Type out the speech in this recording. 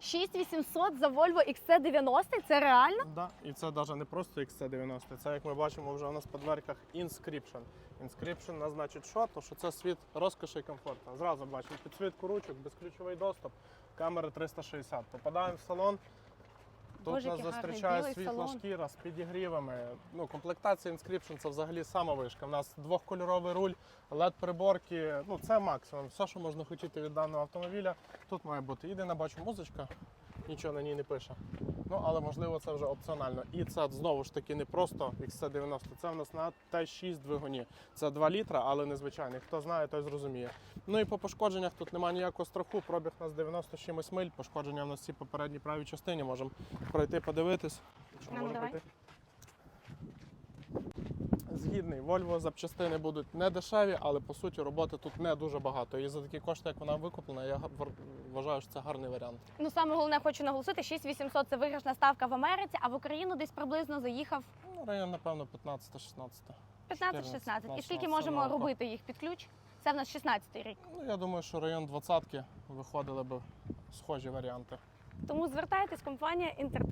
6800 за Volvo XC90, це реально? Да, і це навіть не просто XC90, це як ми бачимо вже у нас по дверках Inscription. Inscription нас значить що? То що це світ розкоші і комфорту. Зразу бачимо підсвітку ручок, безключовий доступ, камери 360. Попадаємо в салон. Тут Боже, нас гарний зустрічає світло світла салон. шкіра з підігрівами. Ну, комплектація Inscription це взагалі сама вишка. У нас двохкольоровий руль, led приборки. Ну це максимум. Все, що можна хотіти від даного автомобіля. Тут має бути єдина, бачу, музичка, нічого на ній не пише. Ну, але можливо це вже опціонально. І це знову ж таки не просто XC90, це в нас на Т6 двигуні. Це 2 літра, але незвичайний. Хто знає, той зрозуміє. Ну і по пошкодженнях тут немає ніякого страху. Пробіг у нас 90 чимось миль. Пошкодження в нас ці попередній правій частині. Можемо пройти, подивитись. Якщо можемо можна пройти. Згідний, Volvo запчастини будуть не дешеві, але по суті роботи тут не дуже багато. І за такі кошти, як вона викуплена, я вважаю, що це гарний варіант. Ну саме головне хочу наголосити: 6800 це виграшна ставка в Америці, а в Україну десь приблизно заїхав Ну, район, напевно, 15-16. 15-16. І скільки можемо це робити їх під ключ? Це в нас 16-й рік. Ну, я думаю, що район 20-ки виходили б схожі варіанти. Тому звертайтесь, компанія Інтер.